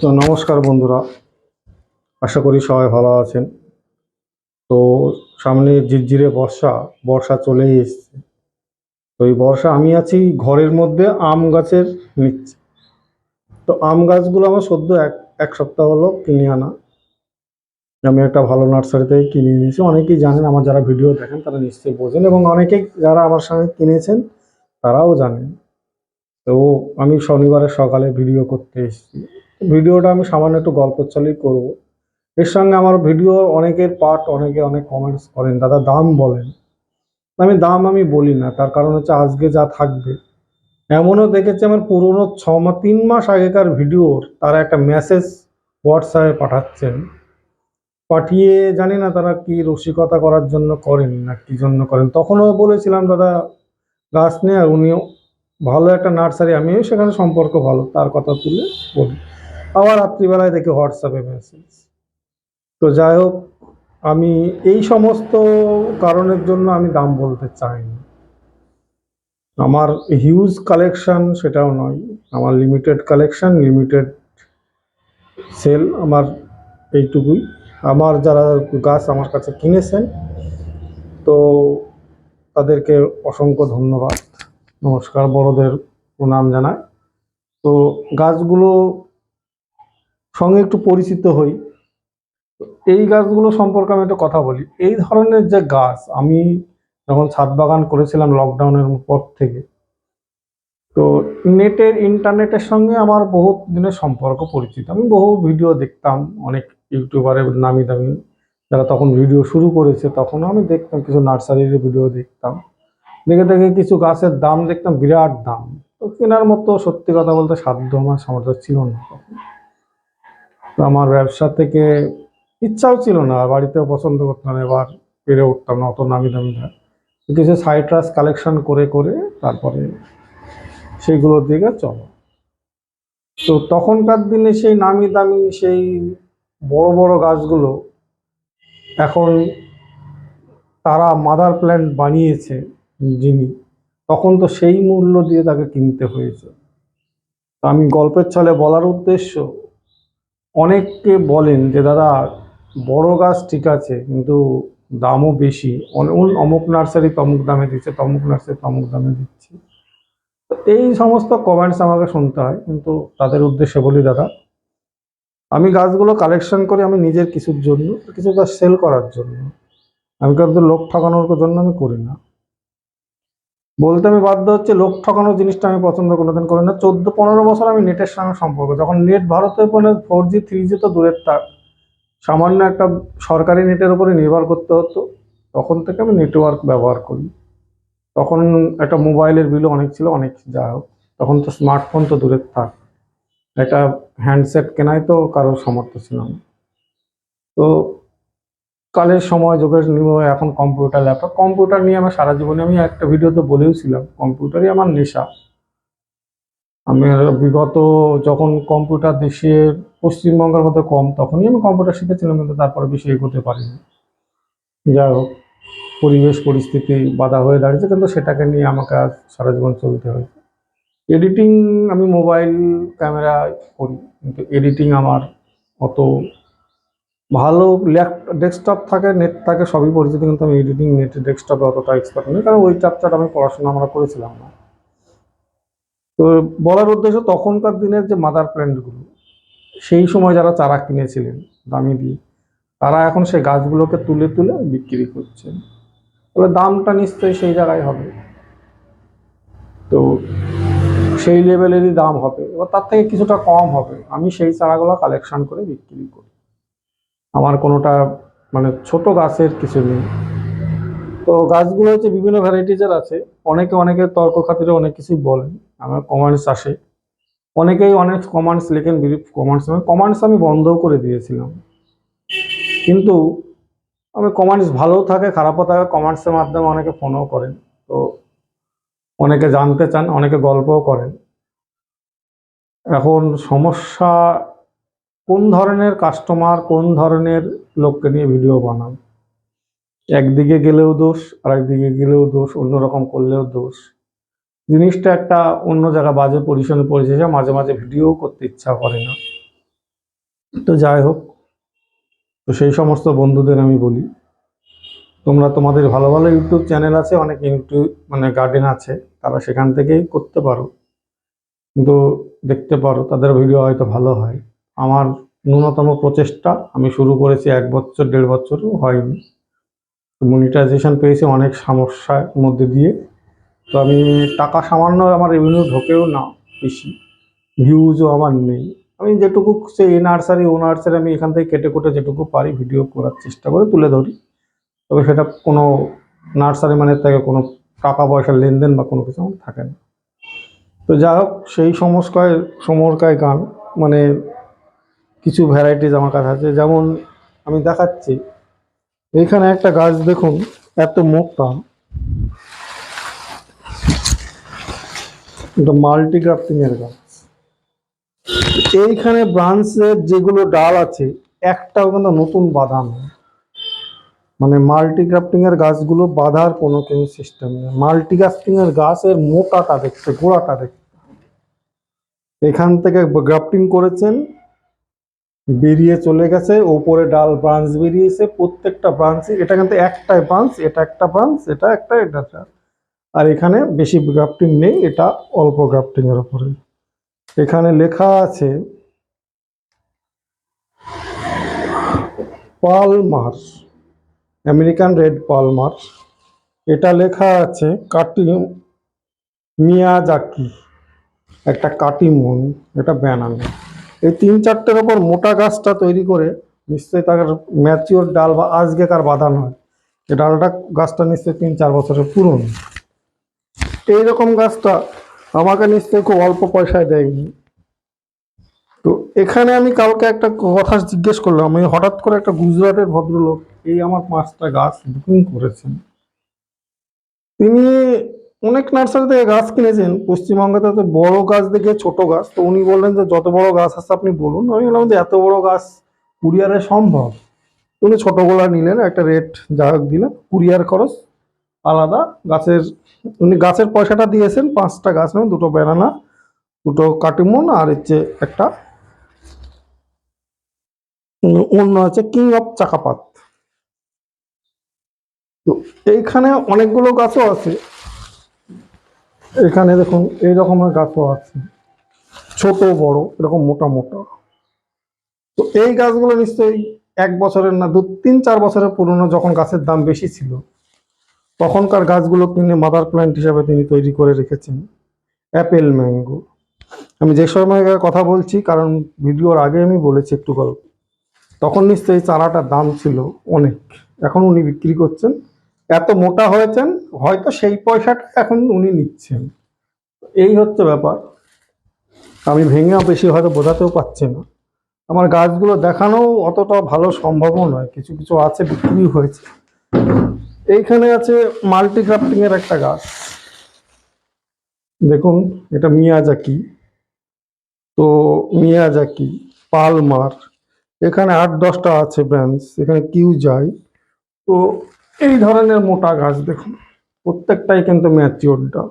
তো নমস্কার বন্ধুরা। আশা করি সবাই ভালো আছেন। তো সামনে ঝিরঝিরে বর্ষা বর্ষা চলেই এসছে। তো এই বর্ষা আমি আছি ঘরের মধ্যে আম গাছের নিচ্ছে তো আম গাছগুলো আমার সদ্য এক এক সপ্তাহ হলো কিনে আনা। আমি একটা ভালো নার্সারি থেকে কিনে নিয়েছি অনেকেই জানেন, আমার যারা ভিডিও দেখেন তারা নিশ্চয়ই বোঝেন এবং অনেকেই যারা আমার সঙ্গে কিনেছেন তারাও জানেন। তো আমি শনিবারের সকালে ভিডিও করতে এসেছি। ভিডিওটা আমি সামান্য একটু গল্পের ছলেই করব। এর সঙ্গে আমার ভিডিও অনেকের পার্ট অনেকে অনেক কমেন্টস করেন, দাদা দাম বলেন। আমি দাম আমি বলি না, তার কারণ হচ্ছে আজকে যা থাকবে। এমনও দেখেছি আমার পুরোনো ছ মাস তিন মাস আগেকার ভিডিওর তারা একটা মেসেজ হোয়াটসঅ্যাপে পাঠাচ্ছেন। পাঠিয়ে জানি না তারা কি রসিকতা করার জন্য করেন না কি জন্য করেন। তখনও বলেছিলাম, দাদা, গাছ নিয়ে আর উনিও ভালো একটা নার্সারি আমিও সেখানে সম্পর্ক ভালো, তার কথা তুলে বলি। আবার রাত্রিবেলায় দেখি হোয়াটসঅ্যাপে মেসেজ তো যাই হোক, আমি এই সমস্ত কারণের জন্য আমি দাম বলতে চাই না আমার হিউজ কালেকশন সেটাও নয়, আমার লিমিটেড কালেকশন লিমিটেড সেল আমার এইটুকুই। আমার যারা গাছ আমার কাছে কিনেছেন, তো তাদেরকে অসংখ্য ধন্যবাদ। নমস্কার, বড়দের প্রণাম জানাই। তো গাছগুলো সঙ্গে একটু পরিচিত হই। এই গাছগুলো সম্পর্কে আমি একটা কথা বলি। এই ধরনের যে গাছ আমি যখন ছাদ বাগান করেছিলাম লকডাউনের পর থেকে, তো নেটের ইন্টারনেটের সঙ্গে আমার বহুত দিনের সম্পর্ক পরিচিত। আমি বহু ভিডিও দেখতাম, অনেক ইউটিউবারের নামি দামি। যারা তখন ভিডিও শুরু করেছে তখন আমি দেখতাম, কিছু নার্সারির ভিডিও দেখতাম। দেখে দেখে কিছু গাছের দাম দেখতাম, বিরাট দাম। তো কেনার মতো সত্যি কথা বলতে সাধ্য আমার সামর্থ্য ছিল না তখন। তো আমার ব্যবসা থেকে ইচ্ছাও ছিল না, বাড়িতেও পছন্দ করতাম এবার পেরে উঠতাম না, অত নামি দামি গাছ। তো কিছু সাইট্রাস কালেকশন করে করে তারপরে সেইগুলোর দিকে চলো তো তখনকার দিনে সেই নামি দামি সেই বড় বড় গাছগুলো এখন তারা মাদার প্ল্যান্ট বানিয়েছে যিনি, তখন তো সেই মূল্য দিয়ে তাকে কিনতে হয়েছে আমি গল্পের ছলে বলার উদ্দেশ্য অনেককে বলেন যে, দাদা, বড় গাছ ঠিক আছে, কিন্তু দামও বেশি। অমুক নার্সারি তমুক দামে দিচ্ছে, তমুক নার্সারি তমুক দামে দিচ্ছে। তো এই সমস্ত কমেন্টস আমাকে শুনতে হয়, কিন্তু তাদের উদ্দেশ্যে বলি, দাদা, আমি গাছগুলো কালেকশন করি আমি নিজের কিছুর জন্য কিছু গাছ সেল করার জন্য। আমি কিন্তু লোক ঠকানোর জন্য আমি করি না। বলতে আমি বাধ্য হচ্ছে, লোক ঠকানোর জিনিসটা আমি পছন্দ কোনোদিন করি না, চোদ্দ, পনেরো বছর আমি নেটের সঙ্গে সম্পর্ক। যখন নেট ভারতে পড়ে ফোর জি থ্রি জি তো দূরের থাক সামান্য একটা সরকারি নেটের উপরে নির্ভর করতে হতো। তখন থেকে আমি নেটওয়ার্ক ব্যবহার করি। তখন একটা মোবাইলের বিলও অনেক ছিল, অনেক যা হোক। তখন তো স্মার্টফোন তো দূরের থাক একটা হ্যান্ডসেট কেনাই তো কারোর সামর্থ্য ছিল না। তো কালের সময়, যুগের নিয়মে, এখন কম্পিউটার ল্যাপটপ কম্পিউটার নিয়ে আমার সারা জীবনে আমি একটা ভিডিওতে বলেওছিলাম কম্পিউটারই আমার নেশা। আমি বিগত যখন কম্পিউটার দেশের পশ্চিমবঙ্গের মধ্যে কম, তখনই আমি কম্পিউটার শিখেছিলাম, কিন্তু তারপরে বেশি এগোতে পারিনি। যাই হোক, পরিবেশ, পরিস্থিতি বাধা হয়ে দাঁড়িয়েছে, কিন্তু সেটাকে নিয়ে আমাকে সারা জীবন চলতে হয়েছে। এডিটিং আমি মোবাইল ক্যামেরা করি, কিন্তু এডিটিং আমার অত ভালো ডেস্কটপ থাকে নেট থাকে, সবই পরিচিত, কিন্তু আমি এডিটিং নেট ডেস্কটপে অতটা এক্সপার্ট নই, কারণ ওই চাপচাট আমি পড়াশোনা আমরা করেছিলাম না। তো বলার উদ্দেশ্য তখনকার দিনের যে মাদার প্ল্যান্টগুলো সেই সময় যারা চারা কিনেছিলেন, দামি দিয়ে, তারা এখন সেই গাছগুলোকে তুলে তুলে বিক্রি করছেন তবে দামটা নিশ্চয়ই সেই জায়গায় হবে। তো সেই লেভেলেরই দাম হবে, এবার তার থেকে কিছুটা কম হবে। আমি সেই চারাগুলো কালেকশন করে বিক্রি করি। আমার কোনোটা মানে ছোট গাছের কিছু নেই। তো গাছগুলো হচ্ছে বিভিন্ন ভ্যারাইটিজের আছে। অনেকে অনেকে তর্ক খাতিরে অনেক কিছুই বলেন, আমার কমেন্টস আসে। অনেকেই অনেক কমেন্টস লেখেন বিরিফ কমেন্টস কমেন্টস আমি বন্ধও করে দিয়েছিলাম। কিন্তু আমি কমেন্টস ভালোও থাকে, খারাপও থাকে কমেন্টসের মাধ্যমে অনেকে ফোনও করেন। তো অনেকে জানতে চান, অনেকে গল্পও করেন। এখন সমস্যা কোন ধরনের কাস্টমার কোন ধরনের লোককে নিয়ে ভিডিও বানান একদিকে গেলেও দোষ আর একদিকে গেলেও দোষ, অন্যরকম করলেও দোষ। জিনিসটা একটা অন্য জায়গা বাজে পজিশনে পড়েছে মাঝে মাঝে ভিডিও করতে ইচ্ছা করে না। তো যাই হোক, তো সেই সমস্ত বন্ধুদের আমি বলি, তোমরা তোমাদের ভালো ভালো ইউটিউব চ্যানেল আছে, অনেক ইউটিউব মানে গার্ডেন আছে, তারা সেখান থেকেই করতে পারো। কিন্তু দেখতে পারো, তাদের ভিডিও হয়তো ভালো হয়। আমার ন্যূনতম প্রচেষ্টা আমি শুরু করেছি এক বছর, দেড় বছরও হয়নি। মনিটাইজেশন পেয়েছি অনেক সমস্যার মধ্যে দিয়ে। তো আমি টাকা সামান্য আমার রেভিনিউ ঢোকেও না বেশি। ভিউজও আমার নেই। আমি যেটুকু সে এ নার্সারি ও নার্সারি আমি এখান থেকে কেটে কুটে যেটুকু পারি ভিডিও করার চেষ্টা করে তুলে ধরি। তবে সেটা কোনো নার্সারি মানে থেকে কোনো টাকা পয়সার লেনদেন বা কোনো কিছু আমার থাকে না। তো যাই হোক, সেই সমস্যায়, সমরকায় গান মানে কিছু ভ্যারাইটিস আমার কাছে আছে। যেমন আমি দেখাচ্ছি, এইখানে একটা গাছ দেখুন, এত মোটা। এটা মাল্টি এর গাছ। এইখানে ব্রাঞ্চের যেগুলো ডাল আছে, একটাও কিন্তু নতুন বাঁধা নেই মানে মাল্টি এর গাছগুলো বাঁধার কোনো কিছু সিস্টেম নেই। মাল্টি এর গাছের মোটাটা দেখতে, গোড়াটা দেখতে। এখান থেকে গ্রাফটিং করেছেন। বেরিয়ে চলে গেছে, ওপরে ডাল ব্রাঞ্চ বেরিয়েছে, প্রত্যেকটা ব্রাঞ্চে, এটা কিন্তু একটাই ব্রাঞ্চ, এটা একটা ব্রাঞ্চ, এটা একটা, এটা আর এখানে বেশি গ্রাফটিং নেই, এটা অল্প গ্রাফটিং এর উপরে। এখানে লেখা আছে পালমার আমেরিকান রেড পালমার এটা লেখা আছে কাটি মিয়াজাকি, একটা কাটিমন, এটা ব্যানানা। এই তিন চারটের ওপর মোটা গাছটা তৈরি করে নিশ্চয়ই তার ম্যাচিওর ডাল বা আজকে আজকেকার বাঁধা নয় এই ডালটা গাছটা নিশ্চয়ই তিন চার বছরের পুরনো। এইরকম গাছটা আমাকে নিশ্চয়ই খুব অল্প পয়সায় দেয়নি। তো এখানে আমি কালকে একটা কথা জিজ্ঞেস করলাম, আমি হঠাৎ করে একটা গুজরাটের ভদ্রলোক এই আমার পাঁচটা গাছ বুকিং করেছেন। তিনি অনেক নার্সারি থেকে গাছ কিনেছেন পশ্চিমবঙ্গে তো বড় গাছ দেখে ছোট গাছ, তো উনি বললেন যে যত বড় গাছ আছে আপনি বলুন। আমি বললাম যে এত বড় গাছ কুরিয়ারে সম্ভব? উনি ছোটগুলা নিলেন, একটা রেট যা হোক দিলেন, কুরিয়ার খরচ আলাদা। গাছের, উনি গাছের পয়সাটা দিয়েছেন, পাঁচটা গাছ নেন দুটো ব্যানানা দুটো কাটিমন আর হচ্ছে একটা অন্য আছে কিং অফ চাকাপাত। তো এইখানে অনেকগুলো গাছও আছে। এখানে দেখুন, এই রকমের গাছও আছে। ছোট, বড়, এরকম মোটা মোটা। তো এই গাছগুলো নিশ্চয়ই এক বছরের না, দু, তিন, চার বছরের পুরনো যখন গাছের দাম বেশি ছিল, তখনকার গাছগুলো কিনে মাদার প্ল্যান্ট হিসাবে তিনি তৈরি করে রেখেছেন অ্যাপেল ম্যাঙ্গো আমি যে সময় কথা বলছি, কারণ ভিডিওর আগে আমি বলেছি একটু গল্প, তখন নিশ্চয়ই চারাটার দাম ছিল অনেক। এখন উনি বিক্রি করছেন এত মোটা হয়েছেন, হয়তো সেই পয়সাটা এখন উনি নিচ্ছেন। এই হচ্ছে ব্যাপার। আমি ভেঙেও বেশি হয়তো বোঝাতেও পারছি না। আমার গাছগুলো দেখানো অতটা ভালো সম্ভবও নয়, কিছু কিছু আছে বিক্রি হয়েছে। এইখানে আছে মাল্টি গ্রাফটিং একটা গাছ। দেখুন, এটা মিয়াজাকি। তো মিয়াজাকি, পালমার। এখানে আট দশটা আছে ব্রাঞ্চ, এখানে কিউ যায়। তো এই ধরনের মোটা গাছ দেখুন। প্রত্যেকটাই কিন্তু ম্যাচিওর ডাল।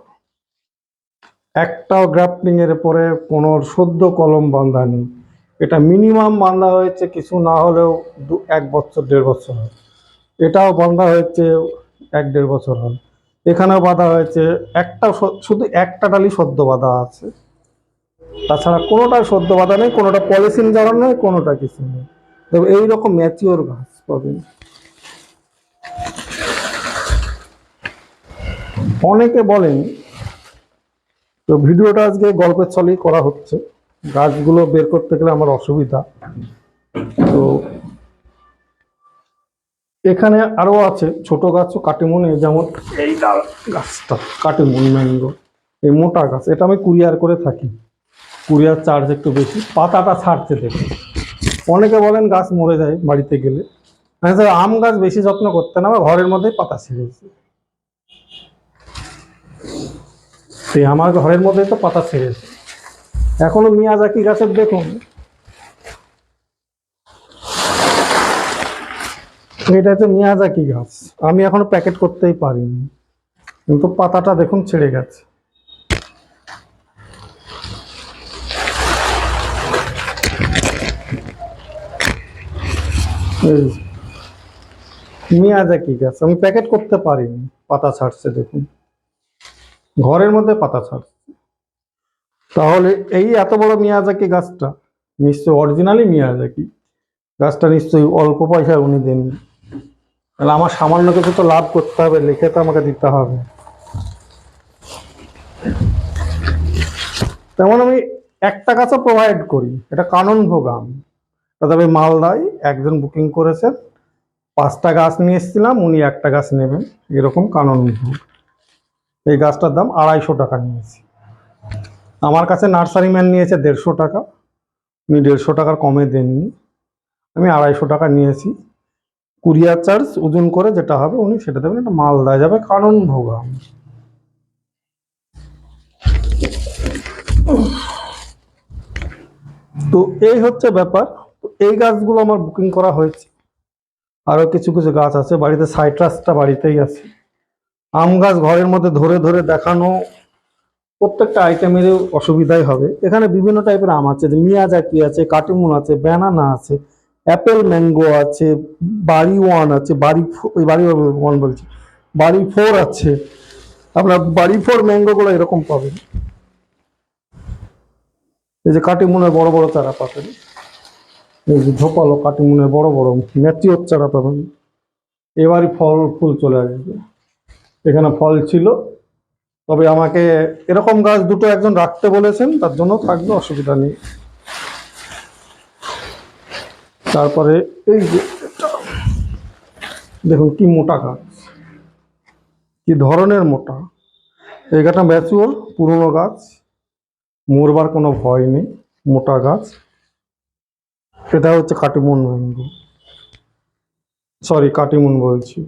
একটাও গ্রাফটিং এর পরে কোনো সদ্য কলম বাঁধা নেই। এটা মিনিমাম বাঁধা হয়েছে, কিছু না হলেও দু, এক বছর, দেড় বছর হয় এটাও বাঁধা হয়েছে, এক, দেড় বছর হয় এখানেও বাঁধা হয়েছে একটা শুধু একটা ডালই সদ্য বাঁধা আছে। তাছাড়া কোনোটা সদ্য বাঁধা নেই, কোনোটা পলিসিন জড়ানো নেই, কোনোটা কিছু নেই। তবে এইরকম ম্যাচিওর গাছ পাবেন। অনেকে বলেন, তো ভিডিওটা আজকে গল্পের ছলেই করা হচ্ছে। গাছগুলো বের করতে গেলে আমার অসুবিধা। তো এখানে আরও আছে ছোট গাছও কাটিমনে, যেমন এই গাছটা, কাটিমন ম্যাঙ্গো, এই মোটা গাছ। এটা আমি কুরিয়ার করে থাকি। কুরিয়ার চার্জ একটু বেশি, পাতাটা ছাড়ছে দেখুন। অনেকে বলেন গাছ মরে যায় বাড়িতে গেলে। আমি স্যার আম গাছ বেশি যত্ন করতে না, আমার ঘরের মধ্যেই পাতা ছেড়েছে। সেই আমার ঘরের মধ্যে তো পাতা ছেড়েছে এখনও মিয়াজাকি গাছের দেখুন। এটা হচ্ছে মিয়াজাকি গাছ। আমি এখনও প্যাকেট করতেই পারিনি। কিন্তু পাতাটা দেখুন ছেড়ে গেছে। মিয়াজাকি গাছ। আমি প্যাকেট করতে পারিনি। পাতা ছাড়ছে দেখুন। ঘরের মধ্যে পাতা ছাড়ছে। তাহলে এই এত বড় মিয়াজাকি গাছটা, নিশ্চয়ই অরিজিনালি মিয়াজাকি, গাছটা নিশ্চয়ই অল্প পয়সায় উনি দেননি তাহলে আমার সামান্য কিছু তো লাভ করতে হবে, লিখে তো আমাকে দিতে হবে। তেমন আমি একটা গাছও প্রোভাইড করি, এটা কানন ভোগাম। তবে মালদায় একজন বুকিং করেছেন, পাঁচটা গাছ নিয়ে এসেছিলাম, উনি একটা গাছ নেবেন, এরকম কানন ভোগ। এই গাছটার দাম আড়াইশো টাকা নিয়েছি। আমার কাছে নার্সারি ম্যান নিয়েছে দেড়শো টাকা। উনি দেড়শো টাকার কমে দেননি। আমি আড়াইশো টাকা নিয়েছি। কুরিয়ার চার্জ ওজন করে যেটা হবে উনি সেটা দেবেন। এটা মালদায় যাবে কারণ ভোগা তো এই হচ্ছে ব্যাপার। তো এই গাছগুলো আমার বুকিং করা হয়েছে। আরও কিছু কিছু গাছ আছে। বাড়িতে সাইট্রাসটা বাড়িতেই আছে। আম গাছ ঘরের মধ্যে ধরে ধরে দেখানো প্রত্যেকটা আইটেমের অসুবিধাই হবে। এখানে বিভিন্ন টাইপের আম আছে মিয়া মিয়াজাকি আছে, কাটিমুন আছে, ব্যানানা আছে, অ্যাপেল, ম্যাঙ্গো আছে বাড়ি ওয়ান আছে বাড়ি ফো- ওই বাড়ি ওয়ান বলছি বাড়ি ফোর আছে। আপনার বাড়ি ফোর ম্যাঙ্গোগুলো এরকম পাবেন। এই যে কাটিমুনের বড় বড় চারা পাবেন। এই যে ঝোপালো কাটিমুনের বড় বড় ম্যাচিওর চারা পাবেন। এবারই ফল ফুল চলে আসবে। এখানে ফল ছিল। তবে আমাকে এরকম গাছ দুটো একজন রাখতে বলেছেন, তার জন্য থাকবে, অসুবিধা নেই। তারপরে এই যে দেখুন কি মোটা গাছ। কি ধরনের মোটা। এই গাছটা ম্যাচিওর, পুরনো গাছ। মরবার কোনো ভয় নেই, মোটা গাছ। এটা হচ্ছে কাটিমুন ম্যাঙ্গো। সরি, কাটিমুন বলছি।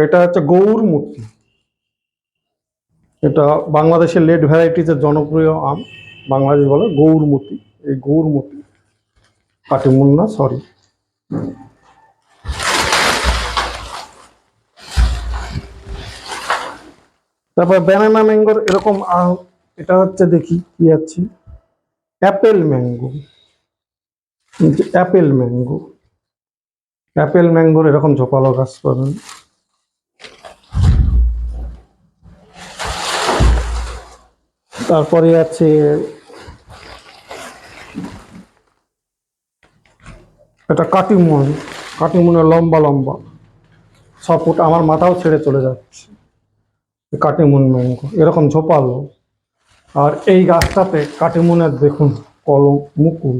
এটা হচ্ছে গৌরমূর্তি এটা বাংলাদেশের লেট ভ্যারাইটিসের জনপ্রিয় আম, বাংলাদেশ বলে গৌরমতি এই গৌরমতি কাটিমুন না সরি তারপর ব্যানানা ম্যাঙ্গোর এরকম এটা হচ্ছে দেখি কি আছে? Apple mango apple mango apple ম্যাঙ্গোর এরকম ঝোপালো গাছ পাবেন। তারপরে আছে এটা কাটিমুন কাটিমুনের লম্বা লম্বা। ছ ফুট, আমার মাথাও ছেড়ে চলে যাচ্ছে। কাটিমুন ম্যাঙ্গো এরকম ঝোপালো। আর এই গাছটাতে কাটিমুনের দেখুন, কলম, মুকুল।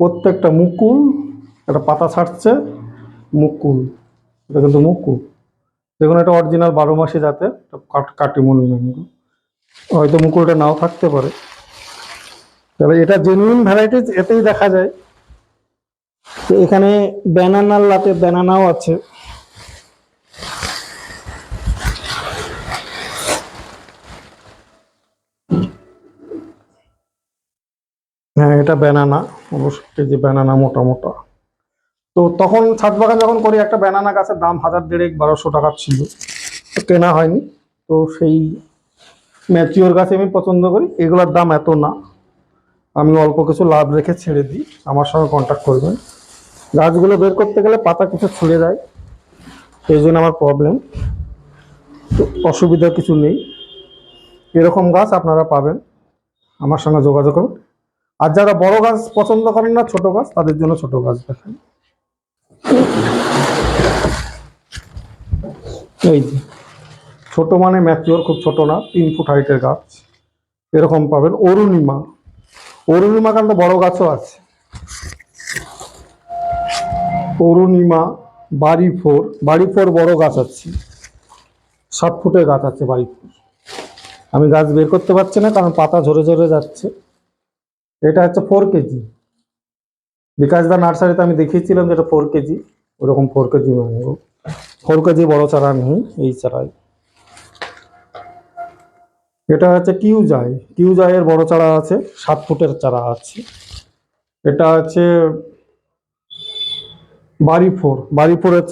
প্রত্যেকটা মুকুল, একটা পাতা ছাড়ছে, মুকুল। এটা কিন্তু মুকুল। দেখুন, এটা অরিজিনাল বারো মাসে যাতে কাটিমুন ম্যাঙ্গো হয়তো মুকুলটা নাও থাকতে পারে। তবে এটা জেনুইন ভ্যারাইটিস এতেই দেখা যায়। তো এখানে ব্যানানার লাতে ব্যানানাও আছে। হ্যাঁ এটা ব্যানানা অবশ্যই যে ব্যানানা মোটা মোটা। তো তখন ছাদ বাগান যখন করি, একটা ব্যানানা গাছের দাম হাজার দেড়েক, বারোশো টাকা ছিল। কেনা হয়নি। তো সেই ম্যাচিওর গাছ আমি পছন্দ করি। এগুলোর দাম এত না। আমি অল্প কিছু লাভ রেখে ছেড়ে দিই। আমার সঙ্গে কন্ট্যাক্ট করবেন। গাছগুলো বের করতে গেলে পাতা কিছু ছুঁড়ে যায়। এই জন্য আমার প্রবলেম অসুবিধা কিছু নেই। এরকম গাছ আপনারা পাবেন। আমার সঙ্গে যোগাযোগ করুন। আর যারা বড় গাছ পছন্দ করেন না, ছোট গাছ, তাদের জন্য ছোট গাছ দেখান। এই যে। ছোট মানে ম্যাচিওর খুব ছোট না, তিন ফুট হাইটের গাছ। এরকম পাবেন। অরুণিমা। অরুণিমা কান্ড বড় গাছও আছে। অরুণিমা বাড়ি ফোর। বাড়ি ফোর বড় গাছ আছে। সাত ফুটের গাছ আছে বাড়ি ফোর। আমি গাছ বের করতে পারছি না, কারণ পাতা ঝরে ঝরে যাচ্ছে। এটা হচ্ছে ফোর কেজি বিকাশ দা নার্সারিতে আমি দেখিয়েছিলাম যেটা ফোর কেজি ওরকম four KG mango four KG বড় চারা নেই, এই চারাই। এটা হচ্ছে কিউ যায় কিউ জায়ের বড় চারা আছে, সাত ফুটের চারা আছে। এটা হচ্ছে বাড়ি ফোর বাড়ি ফোরের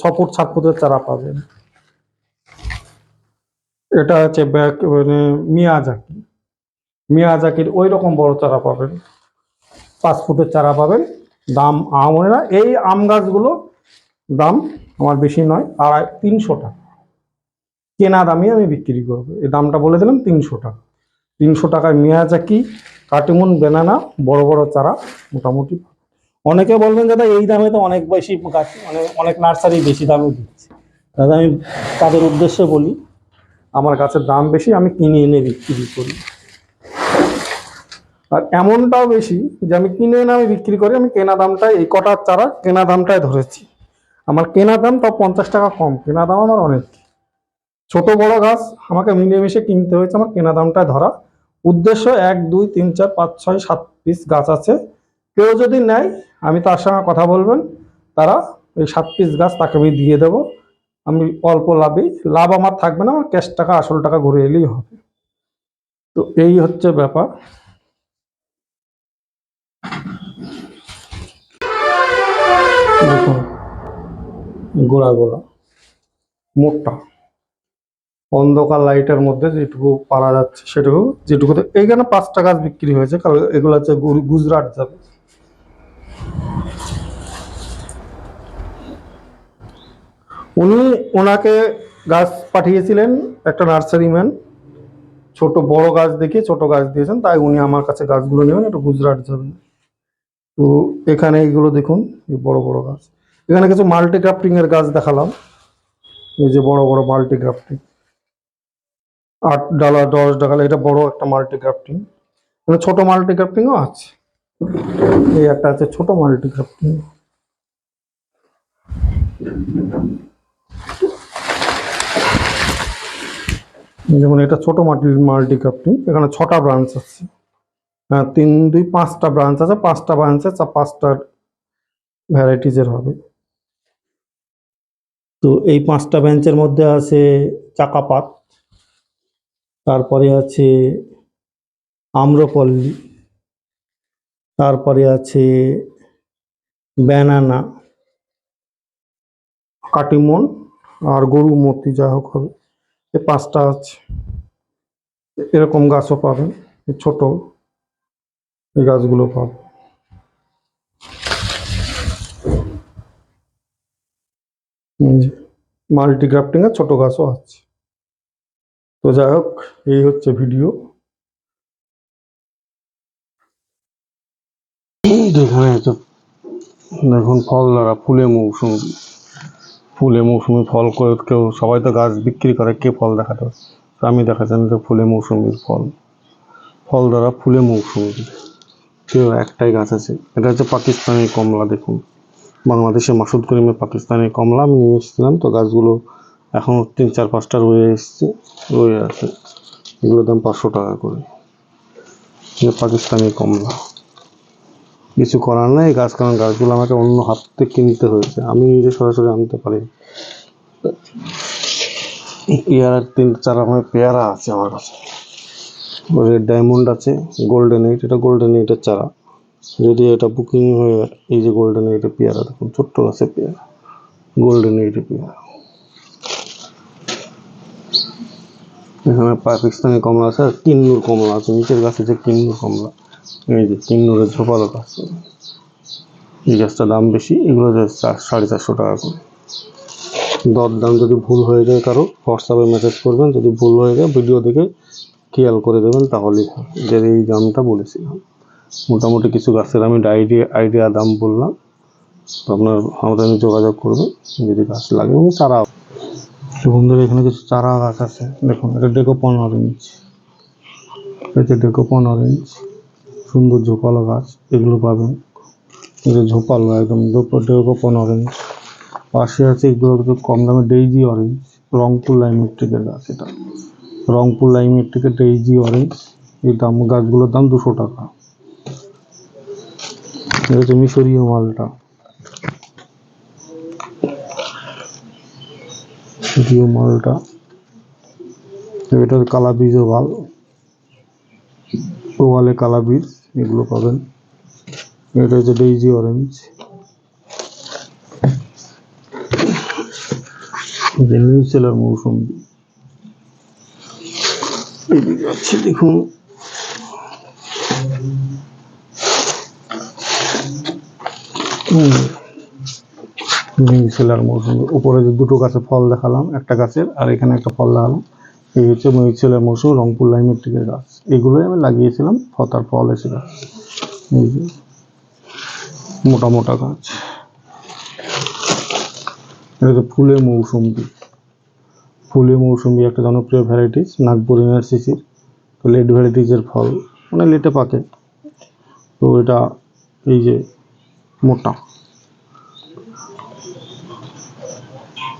ছ ফুট, সাত ফুটের চারা পাবেন। এটা হচ্ছে ব্যাক মানে মিয়াজাকি। মিয়াজাকির ওই রকম বড় চারা পাবেন। পাঁচ ফুটের চারা পাবেন। দাম আহামরি না এই আম গাছগুলো দাম আমার বেশি নয়, আড়াই, তিনশো টাকা। কেনা দামই আমি বিক্রি করব। এই দামটা বলে দিলাম তিনশো টাকা। তিনশো টাকায় মিয়াজাকি কাটিমুন বেনানা বড় বড় চারা, মোটামুটি অনেকে বলবেন, দাদা, এই দামে তো অনেক বেশি গাছ মানে অনেক নার্সারি বেশি দামে দিচ্ছে। দাদা, আমি তাদের উদ্দেশ্যে বলি, আমার গাছের দাম বেশি, আমি কিনে এনে বিক্রি করি। আর এমনটাও বেশি যে আমি কিনে এনে আমি বিক্রি করি, আমি কেনা দামটাই, এই কটার চারা কেনা দামটাই ধরেছি। আমার কেনা দাম তাও পঞ্চাশ টাকা কম, কেনা দাম আমার অনেক। ছোট বড় গাছ, আমাকে মিলেমিশে কিনতে হয়েছে, আমার কেনা দামটাই ধরা। উদ্দেশ্য এক, দুই, তিন, চার, পাঁচ, ছয়, সাত পিস গাছ আছে। কেউ যদি নেয়, আমি তার সঙ্গে কথা বলবেন, তারা ওই সাত পিস গাছ তাকে আমি দিয়ে দেবো। আমি অল্প লাভই, লাভ আমার থাকবে না, আমার ক্যাশ টাকা, আসল টাকা ঘুরে এলেই হবে। তো এই হচ্ছে ব্যাপার। গোড়া গোড়া, মোটা। অন্ধকার লাইটের মধ্যে যেটুকু পারা যাচ্ছে সেটুকু যেটুকুতে এইখানে পাঁচটা গাছ বিক্রি হয়েছে, কারণ এগুলো হচ্ছে গুজরাট যাবে। উনি ওনাকে গাছ পাঠিয়েছিলেন, একটা নার্সারি ম্যান। ছোট বড় গাছ দেখে ছোট গাছ দিয়েছেন, তাই উনি আমার কাছে গাছগুলো নেবেন, একটু গুজরাট যাবেন। তো এখানে এইগুলো দেখুন, এই বড় বড় গাছ। এখানে কিছু মাল্টি ক্রাফটিং এর গাছ দেখালাম, এই যে বড় বড় মাল্টি ক্রাফটিং আট ডালা দশ ডালা এটা বড় একটা মাল্টি ক্রাফটিং ছোট মাল্টি ক্রাফটিংও আছে। এই একটা আছে ছোট মাল্টি ক্রাফটিং যেমন এটা ছোট মাল্টি মাল্টি ক্রাফটিং এখানে ছটা ব্রাঞ্চ আছে। হ্যাঁ তিন, দুই, পাঁচটা ব্রাঞ্চ আছে, পাঁচটা ব্রাঞ্চ আছে পাঁচটা ভ্যারাইটিজের হবে। তো এই পাঁচটা ব্রাঞ্চের মধ্যে আছে চাকাপাত তারপরে আছে আম্রপল্লী, তারপরে আছে ব্যানানা, কাটিমন আর গরু মতি যা হোক হবে। এ পাঁচটা আছে। এরকম গাছও পাবেন ছোট এই গাছগুলো পাবেন। মাল্টি গ্রাফটিং এর ছোট গাছও আছে। তো যাই হোক, এই হচ্ছে ভিডিও এখানে তো দেখুন, ফল দ্বারা ফুলে মৌসুমি। ফুলে মৌসুমি ফল করে কেউ, সবাই তো গাছ বিক্রি করে, কে ফল দেখাতে? তো আমি দেখাচ্ছেন যে ফুলে মৌসুমির ফল। ফল দ্বারা ফুলে মৌসুমি। কেউ একটাই গাছ আছে। এটা হচ্ছে পাকিস্তানি কমলা, দেখুন। বাংলাদেশে মাসুদ করিমের পাকিস্তানি কমলা, আমি নিয়ে এসেছিলাম, তো গাছগুলো এখন তিন চার পাঁচটা রয়ে এসছে, রয়ে আছে। এগুলোর দাম পাঁচশো টাকা করে। পাকিস্তানি কমলা। কিছু করার নেই, গাছ কারণ গাছগুলো আমাকে অন্য হাত থেকে কিনতে হয়েছে। আমি নিজে সরাসরি আনতে পারি। পেয়ারার তিন চার রকমের পেয়ারা আছে আমার কাছে। রেড ডায়মন্ড আছে, গোল্ডেন এইট, এটা গোল্ডেন এইটের চারা। যদি এটা বুকিং হয়ে, এই যে গোল্ডেন এইটের পেয়ারা, দেখুন ছোট্ট গাছের পেয়ারা। গোল্ডেন এইটের পেয়ারা। এখানে পাকিস্তানি কমলা আছে, আর কিন্নুর কমলা আছে, নিচের গাছে যে কিন্নুর কমলা, এই যে কিন্নুরের ঝোপালো গাছ। এই গাছটার দাম বেশি, এগুলো সাড়ে চারশো টাকা করে। দর দাম যদি ভুল হয়ে যায় কারও, হোয়াটসঅ্যাপে মেসেজ করবেন, যদি ভুল হয়ে যায় ভিডিও দেখে খেয়াল করে দেবেন তাহলেই যে এই দামটা বলেছিলাম। মোটামুটি কিছু গাছের আমি আইডিয়া আইডিয়া দাম বললাম। তো আপনার আমাদের যোগাযোগ করবেন, যদি গাছ লাগে এবং চারা বন্ধুরা এখানে কিছু চারা গাছ আছে। দেখুন, এটা ডেকোপন অরেঞ্জ এটা ডেকোপন অরেঞ্জ সুন্দর ঝোপালো গাছ, এগুলো পাবেন। এটা ঝোপালো, একদম ডেকোপন অরেঞ্জ পাশে আছে এগুলো একটু কম দামে ডেইজি অরেঞ্জ, রংপুর লাইমেট্রিকের গাছ এটা। রংপুর লাইমেট্রিকের ডেইজি অরেঞ্জ। এই দাম, গাছগুলোর দাম দুশো টাকা। এটা হচ্ছে মিশরীয় মালটা। মিশরীয় মালটা এটা কালা বীজ ওভাল। ওভালে কালা বীজ, এগুলো পাবেন। এটা হচ্ছে ডেইজি অরেঞ্জ। নিউ সেলার মৌসুমি। আছে, দেখুন। নিউ সেলার মৌসুমি। উপরে যে দুটো গাছে ফল দেখালাম, একটা গাছের আর এখানে একটা ফল দেখালাম। এই হচ্ছে মিউচুয়ালের মৌসুম, রংপুর লাইমেট্রিকের গাছ। এগুলোই আমি লাগিয়েছিলাম, ফতার ফল এসে গাছ। এই যে, মোটা মোটা গাছ। এটা হচ্ছে ফুলের মৌসুমি ফুলের মৌসুমি একটা জনপ্রিয় ভ্যারাইটিস নাগপুর ইউনিভার্সিটির তো লেট ভ্যারাইটিসের ফল। মানে লেটে পাকে। তো এটা এই যে মোটা।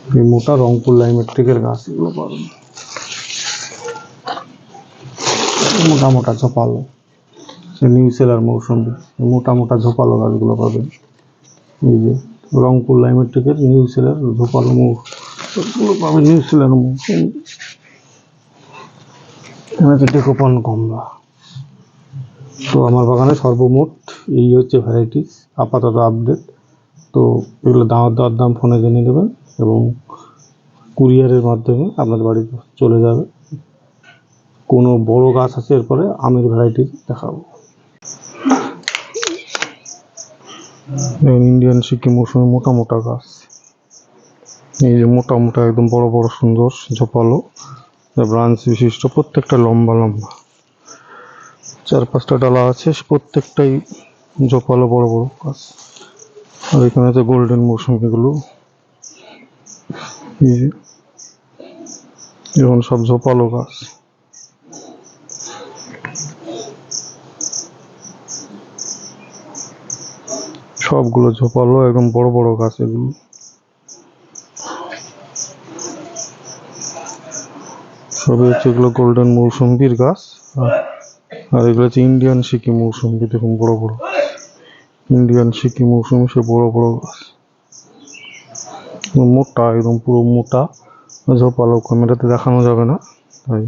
এই মোটা রংপুর লাইমেট্রিকের গাছ এগুলো পাবেন মোটা মোটা ঝোপালো। নিউ সেলার মৌসুমি মোটা মোটা ঝোপালো গাছগুলো পাবেন এই যে রংপুর লাইমেট্রিকের নিউ সেলার ঝোপালো মৌসুমগুলো পাবেন নিউ সেলার মৌসুম। এখানে ডেকোপন কমলা তো আমার বাগানে সর্বমোট এই হচ্ছে ভ্যারাইটিস আপাতত আপডেট তো এগুলো দাওয়ার দেওয়ার দাম ফোনে জেনে নেবেন। এবং কুরিয়ারের মাধ্যমে আপনাদের বাড়িতে চলে যাবে। কোনো বড় গাছ আছে এরপরে আমের ভ্যারাইটি দেখাবো। ইন্ডিয়ান সিকিম মৌসুমে মোটা মোটা গাছ। এই যে মোটা মোটা, একদম বড় বড়, সুন্দর, ঝোপালো। ব্রাঞ্চ বিশিষ্ট, প্রত্যেকটা লম্বা লম্বা। চার পাঁচটা ডালা আছে, প্রত্যেকটাই ঝোপালো বড় বড় গাছ। আর এখানে আছে গোল্ডেন মৌসুমিগুলো যেমন সব ঝোপালো গাছ। সবগুলো ঝোপালো, একদম বড় বড় গাছ এগুলো। সবই হচ্ছে এগুলো গোল্ডেন মৌসুম্বির গাছ। আর- এগুলো হচ্ছে ইন্ডিয়ান সিকিম মৌসুম্বি দেখুন বড় বড়। ইন্ডিয়ান সিকিম মৌসুমি, সে বড় বড় গাছ। মোটা, একদম পুরো মোটা। ঝোপালো ক্যামেরাতে দেখানো যাবে না। তাই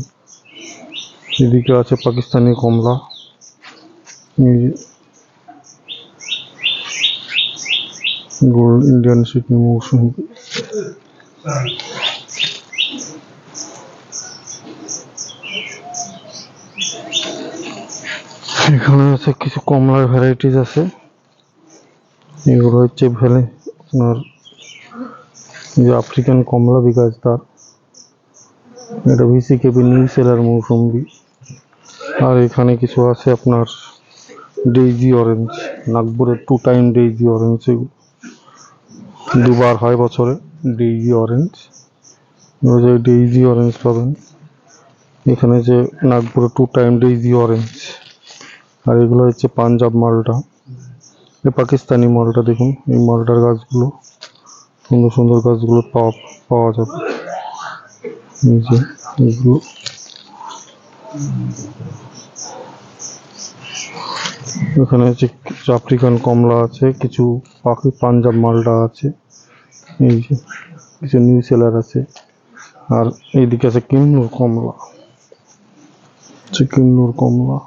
এদিকে আছে পাকিস্তানি কমলা। গোল্ড ইন্ডিয়ান সিকিম মৌসুমি। এখানে আছে কিছু কমলার ভ্যারাইটিস আছে। এগুলো হচ্ছে ভ্যালে আপনার যে আফ্রিকান কমলা বিকাশ তার। এটা ভিসি কেপি নিউ সেলার মৌসুম্বি আর এখানে কিছু আছে আপনার ডেইজি অরেঞ্জ নাগপুরের টু টাইম ডেইজি অরেঞ্জ এগুলো দুবার হয় বছরে ডেইজি অরেঞ্জ ডেইজি অরেঞ্জ পাবেন, এখানে যে নাগপুরে টু টাইম ডেইজি অরেঞ্জ আর এগুলো হচ্ছে পাঞ্জাব মালটা পাকিস্তানি মালটা দেখুন, এই মালটার গাছগুলো। সুন্দর সুন্দর গাছগুলো পাওয়া পাওয়া যাবে। এখানে হচ্ছে আফ্রিকান কমলা আছে, কিছু পাখি, পাঞ্জাব মালটা আছে, এই যে, কিছু নিউ সেলার আছে, আর এইদিকে আছে কিন্নুর কমলা। কিন্নুর কমলা।